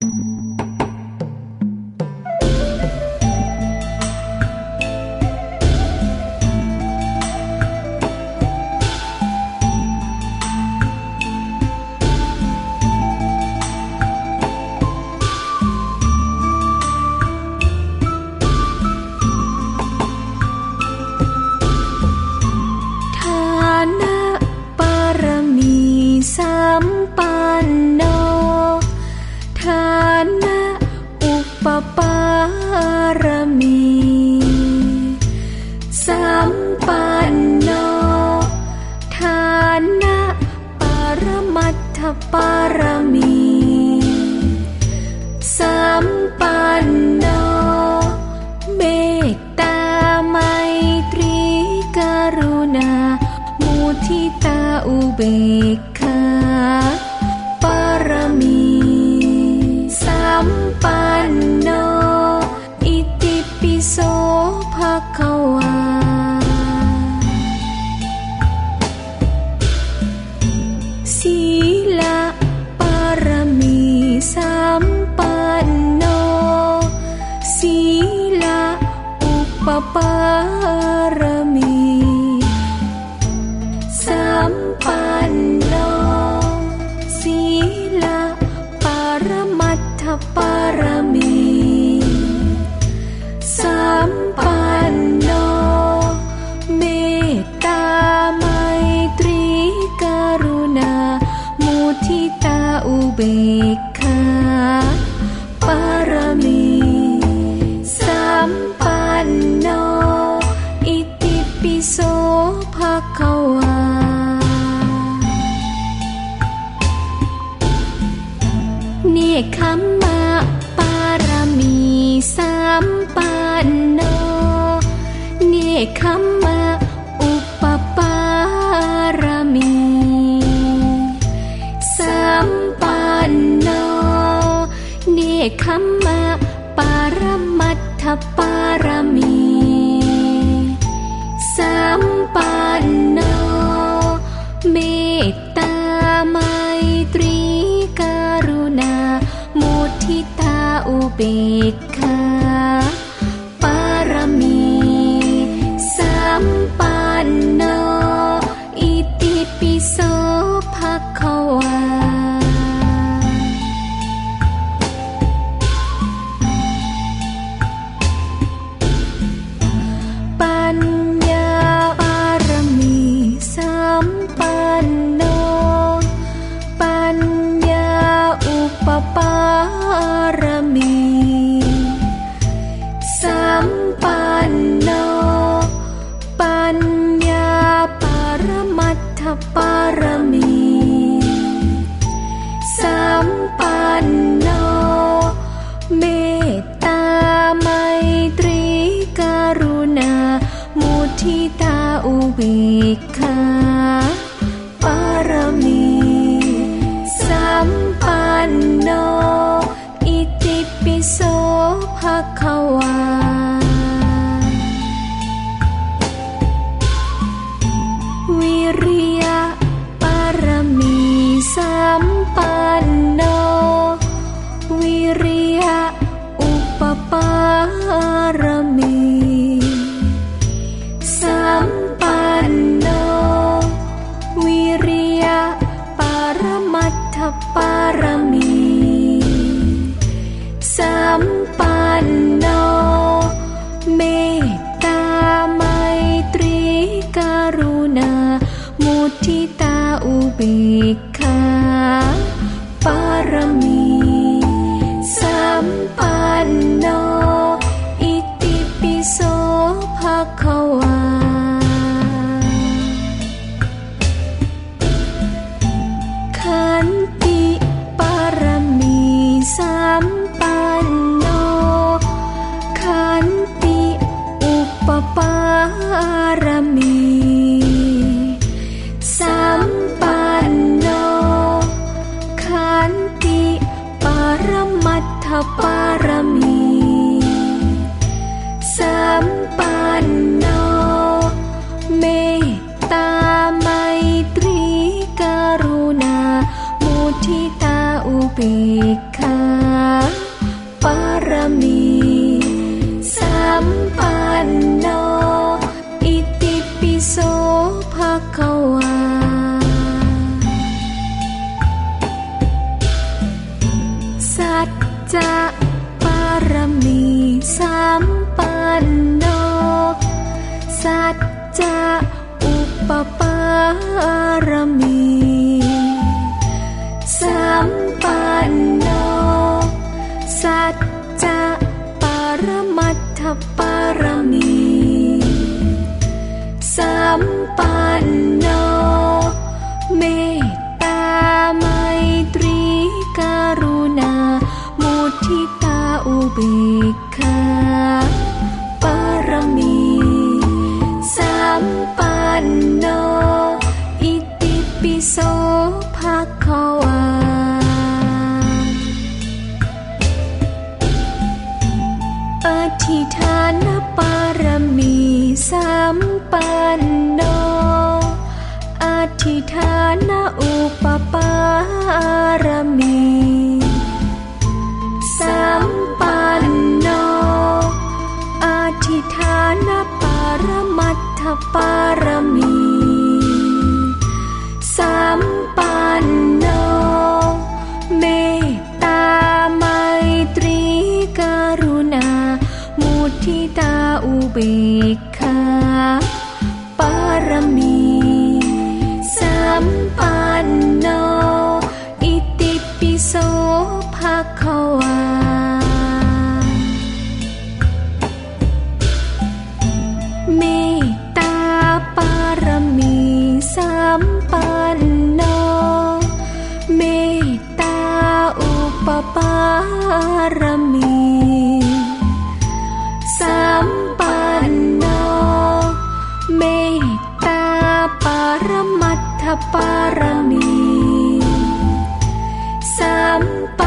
ท ทปารมีสัมปันโนเมตตาไมตรีกรุณา มุทิตาอุเบกขา ปารมีสัมปันโนศีลปารมัตถปารมีสัมปันโนเมตตาไมตรีกรุณามุทิตาอุเบก คัมมะปารมีสัมปันโน เนคขมมะอุปปารมีสัมปันโน เนคขมมะปารมัตถปารมี อุ ปารมี สัมปันโน เมตตาไมตรีกรุณา มุทิตาอุเบกขาปารมี สัมปันโน อิติปิโสภะคะวา เปารมีสัมปันโนเมตตาไมตรีกรุณา มุทิตาอุเบก ทธปารมี สัมปันโน เมตตามัยตรีกรุณา มุทิตาอุเบกขา haparani sampai